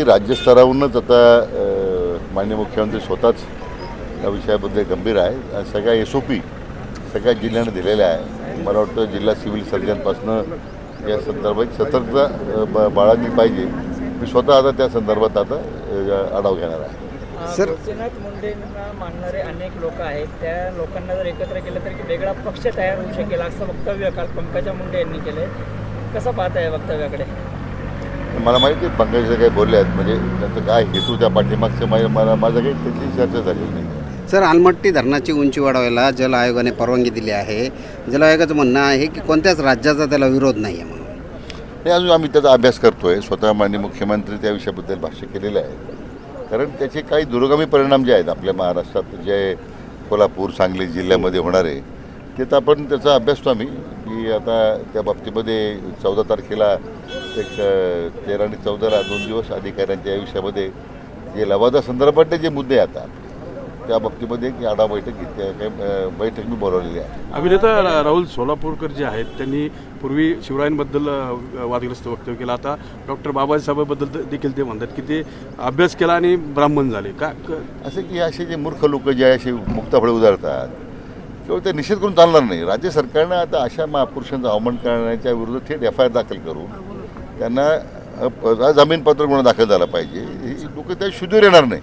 की राज्यस्तरावरूनच आता अ, माननीय मुख्यमंत्री स्वतःच या विषयाबद्दल गंभीर आहे. आणि सगळ्या एस ओ पी सगळ्या जिल्ह्यांना दिलेल्या आहे. मला वाटतं जिल्हा सिव्हिल सर्जनपासनं या संदर्भात सतर्कता ब- बाळगली पाहिजे. मी स्वतः आता त्या संदर्भात आता आढावा घेणार आहे. सर- गोपीनाथ मुंडेंना मानणारे अनेक लोक आहेत. त्या लोकांना जर एकत्र केलं तर एक वेगळा पक्ष तयार होऊ शकेल असं वक्तव्य काल पंकजा मुंडे यांनी केलंय. कसं पाहताय या वक्तव्याकडे? मला माहिती आहे पंकजा काही बोलले आहेत. म्हणजे त्यांचं काय हेतू त्या पाठीमागचं मा- मला माझं काही त्याची चर्चा झालेली नाही. सर आलमट्टी धरणाची उंची वाढवायला जल आयोगाने परवानगी दिली आहे. जल आयोगाचं म्हणणं आहे की कोणत्याच राज्याचा त्याला विरोध नाही आहे म्हणून. हे अजून आम्ही त्याचा अभ्यास करतोय. स्वतः माननीय मुख्यमंत्री त्या विषयाबद्दल भाष्य केलेलं आहे. कारण त्याचे काही दुर्गमी परिणाम जे आहेत आपल्या महाराष्ट्रात जे कोल्हापूर सांगली जिल्ह्यामध्ये होणारे ते तर आपण त्याचा अभ्यासतो आम्ही. की आता त्या बाबतीमध्ये चौदा तारखेला एक अ, तेरा आणि चौदाला दोन दिवस अधिकाऱ्यांच्या या विषयामध्ये जे लवादा संदर्भातले जे मुद्दे आता त्या बाबतीमध्ये एक आढावा बैठक घेतली आहे काही अ, बैठक मी बोलावलेली आहे. अभिनेता राहुल सोलापूरकर जे आहेत त्यांनी पूर्वी शिवरायांबद्दल वादग्रस्त वक्तव्य केलं. आता डॉक्टर बाबासाहेबाबद्दल देखील ते म्हणतात की ते अभ्यास केला आणि ब्राह्मण झाले. का असे की असे जे मूर्ख लोक जे आहे असे मुक्ताफळे उधारतात केवळ ते निषेध करून चालणार नाही. राज्य सरकारनं आता अशा महापुरुषांचं अवमान करण्याच्या विरुद्ध थेट एफ आय आर दाखल करून त्यांना जामीनपत्र गुन्हा दाखल झाला पाहिजे. ही लोक त्या शुद्धीवर येणार नाही.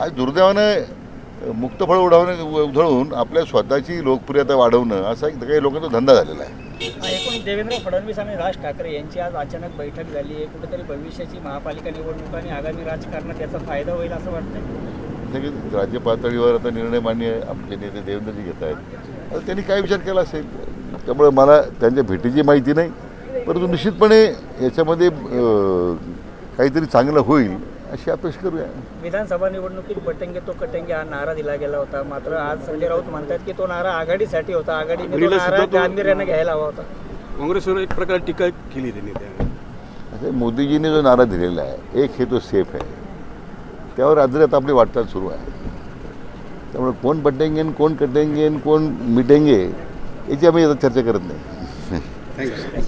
आज दुर्दैवानं मुक्तफळ उडवणे उधळून आपल्या स्वतःची लोकप्रियता वाढवणं असा एक काही लोकांचा धंदा झालेला आहे. एकूण देवेंद्र फडणवीस आणि राज ठाकरे यांची आज अचानक बैठक झाली आहे. कुठेतरी भविष्याची महापालिका निवडणूक आणि आगामी राजकारणात याचा फायदा होईल असं सगळे राज्य पातळीवर आता निर्णय मान्य आमचे नेते देवेंद्रजी घेत आहेत. त्यांनी काय विचार केला असेल? त्यामुळे मला त्यांच्या भेटीची माहिती नाही. परंतु निश्चितपणे याच्यामध्ये काहीतरी चांगलं होईल अशी अपेक्षा करूया. विधानसभा निवडणुकीत बटेंगे तो कटेंगे हा नारा दिला गेला होता. मात्र आज संजय राऊत म्हणतात की तो नारा आघाडीसाठी होता. आघाडीने तो नारा गांभीर्यानं घ्यायला हवा होता. काँग्रेसवर एक प्रकारे टीका केली त्यांनी त्या असं मोदीजीने जो नारा दिलेला आहे एक हे तो सेफ आहे. त्यावर अद्रत आपली वाटचाल सुरू आहे. त्यामुळे कोण बटेंगे आणि कोण कटेंगे आणि कोण मिटेंगे याची आम्ही आता चर्चा करत नाही. थँक्यू